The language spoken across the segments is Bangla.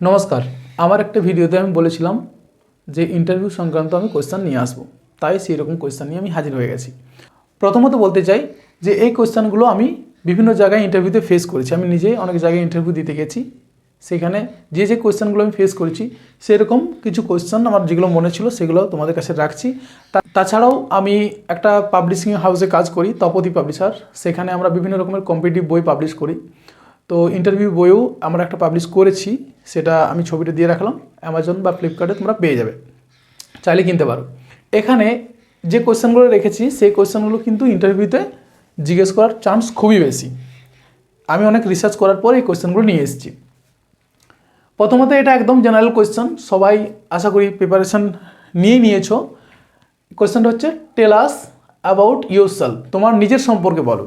নমস্কার, আমার একটা ভিডিওতে আমি বলেছিলাম যে ইন্টারভিউ সংক্রান্ত আমি কোয়েশ্চান নিয়ে আসব। তাই সেই রকম কোয়েশ্চান নিয়ে আমি হাজির হয়ে গেছি। প্রথমত বলতে চাই যে এই কোয়েশ্চানগুলো আমি বিভিন্ন জায়গায় ইন্টারভিউতে ফেস করেছি। আমি নিজেই অনেক জায়গায় ইন্টারভিউ দিতে গেছি। সেখানে যে যে কোয়েশ্চানগুলো আমি ফেস করেছি, সেরকম কিছু কোয়েশ্চান আমার যেগুলো মনে ছিল সেগুলো তোমাদের কাছে রাখছি। তাছাড়াও আমি একটা পাবলিশিং হাউসে কাজ করি তপতি পাবলিশার সেখানে আমরা বিভিন্ন রকমের কম্পিটিভ বই পাবলিশ করি। তো ইন্টারভিউ বইও আমরা একটা পাবলিশ করেছি, সেটা আমি ছবিটা দিয়ে রাখলাম অ্যামাজন বা ফ্লিপকার্টে তোমরা পেয়ে যাবে, চাইলে কিনতে পারো। এখানে যে কোয়েশ্চেনগুলো রেখেছি, সেই কোয়েশ্চেনগুলো কিন্তু ইন্টারভিউতে জিজ্ঞেস করার চান্স খুবই বেশি। আমি অনেক রিসার্চ করার পর এই কোয়েশ্চেনগুলো নিয়ে এসেছি। প্রথমত এটা একদম জেনারেল কোয়েশ্চেন সবাই আশা করি প্রিপারেশন নিয়ে নিয়েছো। কোয়েশ্চেনটা হচ্ছে টেলাস অ্যাবাউট ইউর সেলফ তোমার নিজের সম্পর্কে বলো।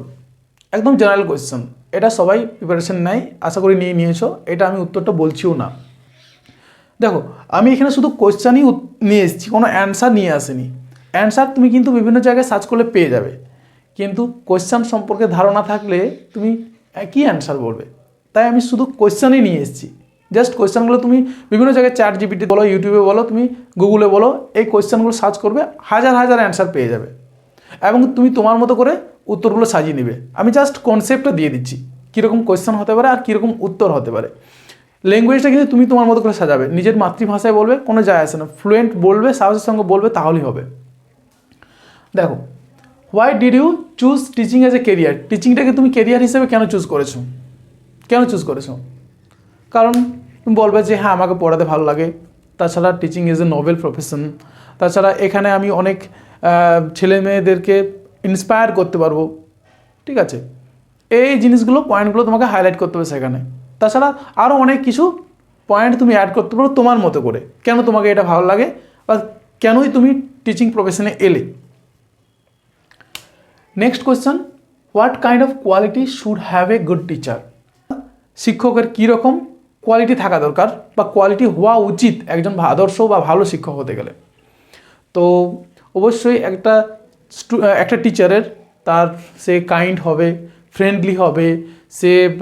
একদম জেনারেল কোয়েশ্চেন এটা সবাই প্রিপারেশন নেয়, আশা করি নিয়ে নিয়েছো, এটা আমি উত্তরটা বলছিও না। দেখো, আমি এখানে শুধু কোয়েশ্চানই নিয়ে এসেছি, কোনো অ্যান্সার নিয়ে আসেনি। অ্যান্সার তুমি কিন্তু বিভিন্ন জায়গায় সার্চ করলে পেয়ে যাবে। কিন্তু কোয়েশ্চান সম্পর্কে ধারণা থাকলে তুমি কী অ্যান্সার বলবে। তাই আমি শুধু কোয়েশ্চানই নিয়ে এসেছি। জাস্ট কোয়েশ্চানগুলো তুমি বিভিন্ন জায়গায় চ্যাট জিপিটি বলো ইউটিউবে বলো, তুমি গুগলে বলো, এই কোয়েশ্চানগুলো সার্চ করবে, হাজার হাজার অ্যান্সার পেয়ে যাবে। এবং তুমি তোমার মতো করে উত্তরগুলো সাজিয়ে নেবে। আমি জাস্ট কনসেপ্টটা দিয়ে দিচ্ছি, কীরকম কোয়েশ্চেন হতে পারে আর কীরকম উত্তর হতে পারে। ল্যাঙ্গুয়েজটা কিন্তু তুমি তোমার মতো করে সাজাবে। নিজের মাতৃভাষায় বলবে, কোনো যায় আসে না। ফ্লুয়েন্ট বলবে, সাহসের সঙ্গে বলবে, তাহলেই হবে। দেখো why did you choose teaching as a career টিচিংটাকে তুমি কেরিয়ার হিসেবে কেন চুজ করেছ? কেন চুজ করেছ? কারণ তুমি বলবে যে হ্যাঁ আমাকে পড়াতে ভালো লাগে। তাছাড়া teaching is a noble profession তাছাড়া এখানে আমি অনেক ছেলে মেয়েদেরকে ইন্সপায়ার করতে পারব। ঠিক আছে? এই জিনিসগুলো পয়েন্টগুলো তোমাকে হাইলাইট করতে হবে সেখানে। তাছাড়া আরও অনেক কিছু পয়েন্ট তুমি অ্যাড করতে পারো তোমার মতো করে। কেন তোমাকে এটা ভালো লাগে? বা কেনই তুমি টিচিং প্রফেশনে এলে? Next question what kind of quality should have a good teacher শিক্ষকের কীরকম কোয়ালিটি থাকা দরকার বা কোয়ালিটি হওয়া উচিত একজন আদর্শ বা ভালো শিক্ষক হতে গেলে? তো অবশ্যই একটা একটা টিচারের তার সে কাইন্ড হবে ফ্রেন্ডলি হবে, সে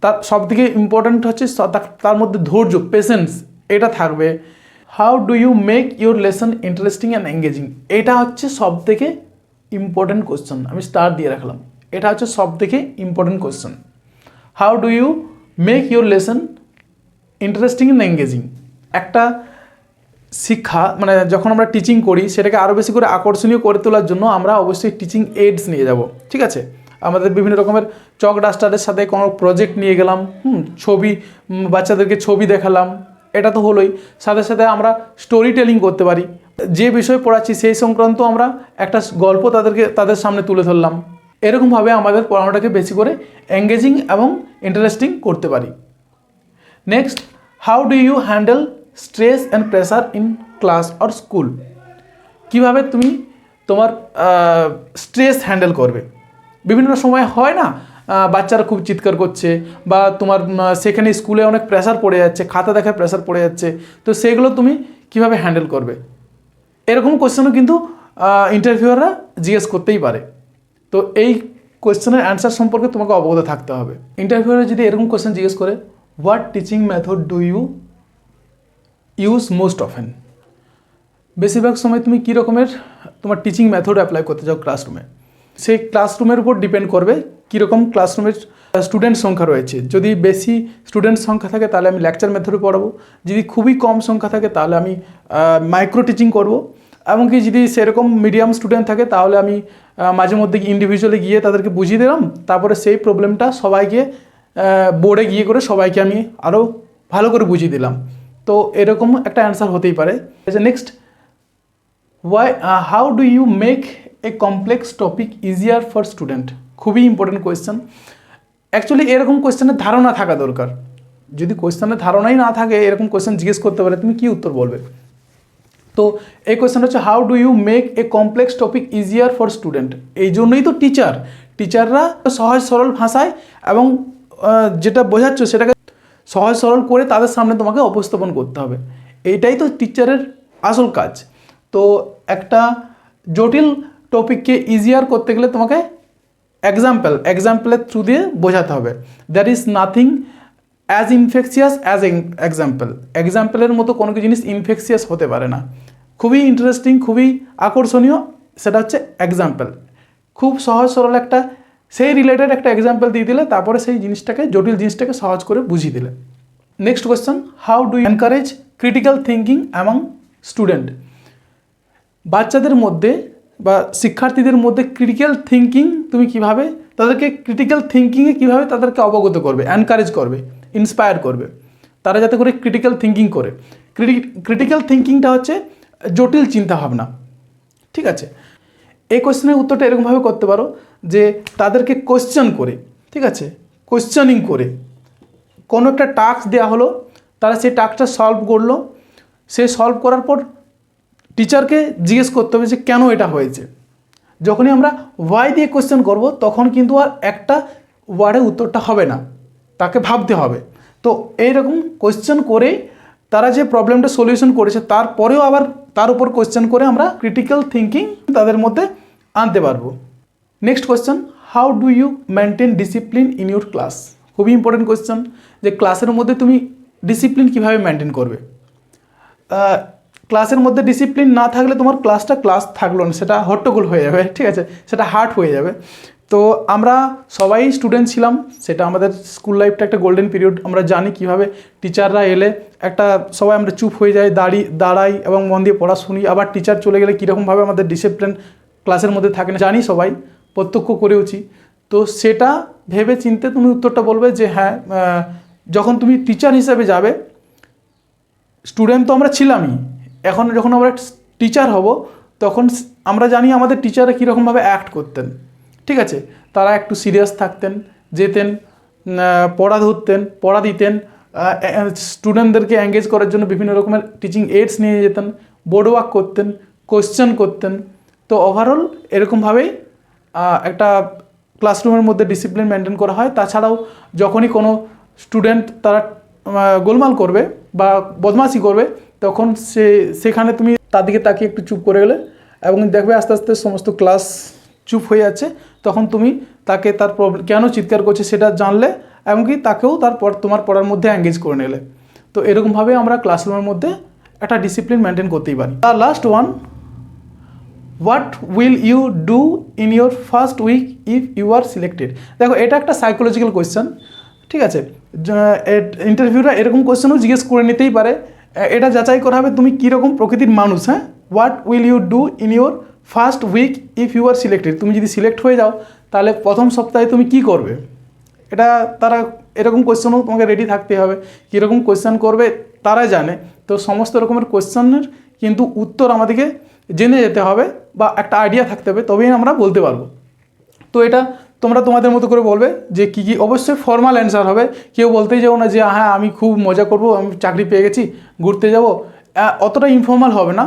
তার সব থেকে ইম্পর্ট্যান্ট হচ্ছে তার- মধ্যে ধৈর্য পেশেন্স এটা থাকবে। How do you make your lesson interesting and engaging এটা হচ্ছে সব থেকে ইম্পর্ট্যান্ট কোশ্চেন আমি স্টার দিয়ে রাখলাম। এটা হচ্ছে সব থেকে important question how do you make your lesson interesting and engaging একটা শিক্ষা মানে যখন আমরা টিচিং করি, সেটাকে আরও বেশি করে আকর্ষণীয় করে তোলার জন্য আমরা অবশ্যই টিচিং এইডস নিয়ে যাব, ঠিক আছে? আমাদের বিভিন্ন রকমের চক ডাস্টারের সাথে কোনো প্রজেক্ট নিয়ে গেলাম, হুম, ছবি বাচ্চাদেরকে ছবি দেখালাম, এটা তো হলোই। সাথে সাথে আমরা স্টোরি টেলিং করতে পারি। যে বিষয় পড়াচ্ছি, সেই সংক্রান্ত আমরা একটা গল্প তাদেরকে, তাদের সামনে তুলে ধরলাম। এরকমভাবে আমাদের পড়ানোটাকে বেশি করে এঙ্গেজিং এবং ইন্টারেস্টিং করতে পারি। Next how do you handle stress and pressure in class or school কীভাবে তুমি তোমার স্ট্রেস হ্যান্ডেল করবে? বিভিন্ন সময় হয় না বাচ্চারা খুব চিৎকার করছে বা তোমার সেখানে স্কুলে অনেক প্রেসার পড়ে যাচ্ছে, খাতা দেখায় প্রেসার পড়ে যাচ্ছে, তো সেগুলো তুমি কীভাবে হ্যান্ডেল করবে? এরকম কোশ্চেনও কিন্তু ইন্টারভিউয়াররা জিজ্ঞেস করতেই পারে। তো এই কোশ্চেনের অ্যান্সার সম্পর্কে তোমাকে অবগত থাকতে হবে। ইন্টারভিউয়ার যদি এরকম কোশ্চেন জিজ্ঞেস করে what teaching method do you use most often বেশিরভাগ সময় তুমি কী রকমের তোমার টিচিং মেথড অ্যাপ্লাই করতে চাও ক্লাসরুমে সেই ক্লাসরুমের উপর ডিপেন্ড করবে কীরকম ক্লাসরুমের স্টুডেন্ট সংখ্যা রয়েছে। যদি বেশি স্টুডেন্ট সংখ্যা থাকে, তাহলে আমি লেকচার মেথডে পড়াবো। যদি খুবই কম সংখ্যা থাকে, তাহলে আমি মাইক্রো টিচিং করব। এমনকি যদি সেরকম মিডিয়াম স্টুডেন্ট থাকে, তাহলে আমি মাঝে মধ্যে ইন্ডিভিজুয়ালি গিয়ে তাদেরকে বুঝিয়ে দিলাম। তারপরে সেই প্রবলেমটা সবাইকে বোর্ডে গিয়ে করে সবাইকে আমি আরও ভালো করে বুঝিয়ে দিলাম। তো এরকম একটা অ্যান্সার হতেই পারে। Next why how do you make a complex topic easier for student খুবই ইম্পর্টেন্ট কোয়েশ্চেন অ্যাকচুয়ালি এরকম কোয়েশ্চেনের ধারণা থাকা দরকার। যদি কোয়েশ্চেনের ধারণাই না থাকে, এরকম কোয়েশ্চেন জিজ্ঞেস করতে পারে, তুমি কি উত্তর বলবে? তো এই কোয়েশ্চেন হচ্ছে how do you make a complex topic easier for student এই জন্যই তো টিচার টিচাররা সহজ সরল ভাষায় এবং যেটা বোঝাচ্ছ সেটাকে সহজ সরল করে তাদের সামনে তোমাকে উপস্থাপন করতে হবে। এইটাই তো টিচারের আসল কাজ। তো একটা জটিল টপিককে ইজিয়ার করতে গেলে তোমাকে এক্সাম্পল এক্সাম্পলের থ্রু দিয়ে বোঝাতে হবে। There is nothing as infectious as example এক্সাম্পলের মতো কোনো জিনিস ইনফেকশিয়াস হতে পারে না। খুবই ইন্টারেস্টিং খুবই আকর্ষণীয়, সেটা হচ্ছে এক্সাম্পল খুব সহজ সরল একটা সেই রিলেটেড একটা এক্সাম্পল দিয়ে দিলে, তারপরে সেই জিনিসটাকে, জটিল জিনিসটাকে সহজ করে বুঝিয়ে দিলে। Next question how do encourage critical thinking among student বাচ্চাদের মধ্যে বা শিক্ষার্থীদের মধ্যে ক্রিটিক্যাল থিঙ্কিং তুমি কীভাবে, তাদেরকে ক্রিটিক্যাল থিঙ্কিংয়ে কীভাবে তাদেরকে অবগত করবে এনকারেজ করবে ইন্সপায়ার করবে? তারা যাতে করে ক্রিটিক্যাল থিঙ্কিং করে। ক্রিটিক্যাল থিঙ্কিংটা হচ্ছে জটিল চিন্তাভাবনা। ঠিক আছে? এই কোশ্চেনের উত্তরটা এরকমভাবে করতে পারো যে তাদেরকে কোশ্চেন করে, ঠিক আছে? কোশ্চেনিং করে। কোনো একটা টাস্ক দেওয়া হলো, তারা সেই টাস্কটা সলভ করল। সে সলভ করার পর টিচারকে জিজ্ঞেস করতে হবে যে, কেন এটা হয়েছে? যখনই আমরা ওয়াই দিয়ে কোশ্চেন করব, তখন কিন্তু আর একটা ওয়ার্ডে উত্তরটা হবে না। তাকে ভাবতে হবে। তো এইরকম কোশ্চেন করেই তারা যে প্রবলেমটা সলিউশন করেছে, তারপরেও আবার তার উপর কোশ্চেন করে আমরা ক্রিটিক্যাল থিঙ্কিং তাদের মধ্যে আনতে পারব। Next question how do you maintain discipline in your class খুবই ইম্পর্টেন্ট কোয়েশ্চেন যে ক্লাসের মধ্যে তুমি ডিসিপ্লিন কীভাবে মেনটেন করবে? ক্লাসের মধ্যে ডিসিপ্লিন না থাকলে তোমার ক্লাসটা ক্লাস থাকল না, সেটা হট্টগোল হয়ে যাবে, ঠিক আছে? সেটা হার্ড হয়ে যাবে। তো আমরা সবাই স্টুডেন্ট ছিলাম, সেটা আমাদের স্কুল লাইফটা একটা গোল্ডেন পিরিয়ড আমরা জানি কীভাবে টিচাররা এলে একটা সবাই আমরা চুপ হয়ে যাই, দাঁড়ি, দাঁড়াই এবং মন দিয়ে পড়া শুনি আবার টিচার চলে গেলে কীরকমভাবে আমাদের ডিসিপ্লিন ক্লাসের মধ্যে থাকে না, জানি সবাই, প্রত্যক্ষ করেওছি। তো সেটা ভেবে চিনতে তুমি উত্তরটা বলবে যে হ্যাঁ যখন তুমি টিচার হিসেবে যাবে স্টুডেন্ট তো আমরা ছিলামই। এখন যখন আমরা টিচার হব, তখন আমরা জানি আমাদের টিচাররা কীরকমভাবে অ্যাক্ট করতেন। ঠিক আছে? তারা একটু সিরিয়াস থাকতেন, যেতেন পড়া ধরতেন, পড়া দিতেন স্টুডেন্টদেরকে এঙ্গেজ করার জন্য বিভিন্ন রকমের টিচিং এইডস নিয়ে যেতেন বোর্ড ওয়ার্ক করতেন কোশ্চেন করতেন তো ওভারঅল এরকমভাবেই একটা ক্লাসরুমের মধ্যে ডিসিপ্লিন মেনটেন করা হয়। তাছাড়াও যখনই কোনো স্টুডেন্ট তারা গোলমাল করবে বা বদমাশি করবে, তখন সে, সেখানে তুমি তার দিকে তাকিয়ে একটু চুপ করে গেলে এবং দেখবে আস্তে আস্তে সমস্ত ক্লাস চুপ হয়ে যাচ্ছে। তখন তুমি তাকে তার প্রবলেম কেন চিৎকার করছে সেটা জানলে এমনকি তাকেও তার পর তোমার পড়ার মধ্যে এঙ্গেজ করে নিলে। তো এরকমভাবে আমরা ক্লাসরুমের মধ্যে একটা ডিসিপ্লিন মেনটেন করতেই পারি। আর last one what will you do in your first week if you are selected দেখো, এটা একটা সাইকোলজিক্যাল কোয়েশ্চেন ঠিক আছে? ইন্টারভিউটা এরকম কোয়েশ্চেনও জিজ্ঞেস করে নিতেই পারে। এটা যাচাই করা হবে তুমি কীরকম প্রকৃতির মানুষ হ্যাঁ? What will you do in your first week if you are selected তুমি যদি সিলেক্ট হয়ে যাও, তাহলে প্রথম সপ্তাহে তুমি কি করবে? এটা তারা এরকম কোয়েশ্চেনও তোমাকে রেডি থাকতে হবে। কীরকম কোয়েশ্চেন করবে তারা জানে। তো সমস্ত রকমের কোয়েশ্চেনের কিন্তু উত্তর আমাদেরকে জেনে যেতে হবে বা একটা আইডিয়া থাকতে হবে, তবেই আমরা বলতে পারব। তো এটা তোমরা তোমাদের মতো করে বলবে যে কী কী, অবশ্যই ফর্মাল অ্যান্সার হবে। কেউ বলতেই যাব না যে হ্যাঁ আমি খুব মজা করব, আমি চাকরি পেয়ে গেছি, ঘুরতে যাব। অতটা ইনফর্মাল হবে না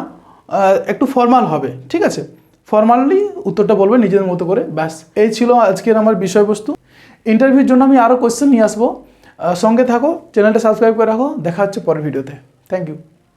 একটু ফর্মাল হবে, ঠিক আছে? ফর্মালি উত্তরটা বলবে নিজেদের মতো করে, ব্যাস। এই ছিল আজকের আমার বিষয়বস্তু। ইন্টারভিউর জন্য আমি আরও কোয়েশ্চেন নিয়ে আসব। সঙ্গে থাকো চ্যানেলটা সাবস্ক্রাইব করে রাখো। দেখা হচ্ছে পরের ভিডিওতে থ্যাংক ইউ